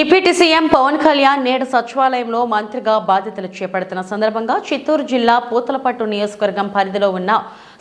Deputy CM Pawan Kalyan నేడు సచివాలయంలో మంత్రిగా బాధ్యతలు చేపడుతున్న సందర్భంగా చిత్తూరు జిల్లా పూతలపట్టు నియోజకవర్గం పరిధిలో ఉన్న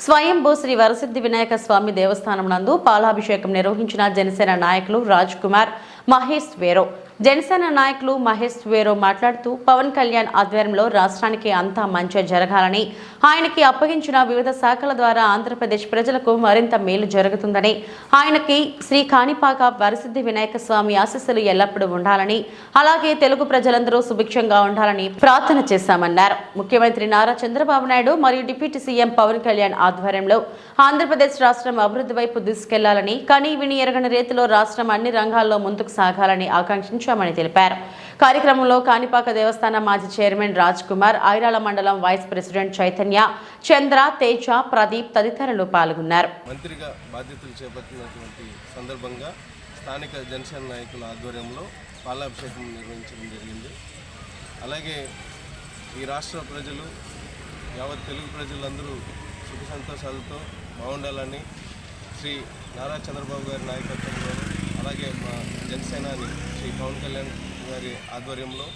స్వయంభూ శ్రీ వరసిద్ధి వినాయక స్వామి దేవస్థానం నందు పాలాభిషేకం నిర్వహించిన జనసేన నాయకులు రాజ్ కుమార్ మహేష్ వేరో. జనసేన నాయకులు మహేష్ వేరో మాట్లాడుతూ పవన్ కళ్యాణ్ ఆధ్వర్యంలో రాష్ట్రానికి అంతా మంచి జరగాలని ఆయనకి అప్పగించిన వివిధ శాఖల ద్వారా ఆంధ్రప్రదేశ్ ప్రజలకు మరింత మేలు జరుగుతుందని ఆయనకి శ్రీ కాణిపాక వరసిద్ధి వినాయక స్వామి ఆశీస్సులు ఎల్లప్పుడూ ఉండాలని అలాగే తెలుగు ప్రజలందరూ సుభిక్షంగా ఉండాలని ప్రార్థన చేశామన్నారు. ముఖ్యమంత్రి నారా చంద్రబాబు నాయుడు మరియు డిప్యూటీ సీఎం పవన్ కళ్యాణ్ ఆధ్వర్యంలో ఆంధ్రప్రదేశ్ రాష్ట్రం అభివృద్ధి వైపు దూసుకెళ్ళాలని కనీ విని ఎరగని రీతిలో రాష్ట్రం అన్ని రంగాల్లో ముందుకు సాగాలని ఆకాంక్షించామని తెలిపారు. కార్యక్రమంలో కాణిపాక దేవస్థానం మాజీ చైర్మన్ రాజ్ కుమార్ ఐరాల మండలం వైస్ ప్రెసిడెంట్ చైతన్య చంద్ర తేజ ప్రదీప్ తదితరులు పాల్గొన్నారు. మంత్రిగా బాధ్యతలు చేపట్టినటువంటి సందర్భంగా స్థానిక జనసేన నాయకుల ఆధ్వర్యంలో పాలాభిషేకం నిర్వహించడం జరిగింది. అలాగే ఈ రాష్ట్ర ప్రజలు యావత్ తెలుగు ప్రజలందరూ సుఖ సంతోషాలతో బాగుండాలని శ్రీ నారా చంద్రబాబు గారి నాయకత్వంలో అలాగే మా జనసేనాని శ్రీ పవన్ కళ్యాణ్ గారి ఆధ్వర్యంలో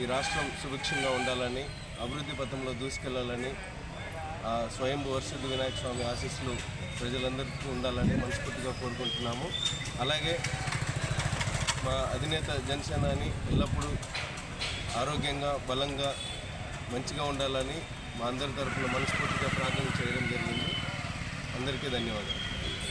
ఈ రాష్ట్రం సుభిక్షంగా ఉండాలని అభివృద్ధి పథంలో దూసుకెళ్ళాలని ఆ స్వయం వర్షిద్ వినాయక స్వామి ఆశీస్సులు ప్రజలందరికీ ఉండాలని మనస్ఫూర్తిగా కోరుకుంటున్నాము. అలాగే మా అధినేత జనసేనాని ఎల్లప్పుడూ ఆరోగ్యంగా బలంగా మంచిగా ఉండాలని మా అందరి తరఫున మనస్ఫూర్తిగా ప్రార్థన చేయడం జరిగింది. అందరికీ ధన్యవాదాలు.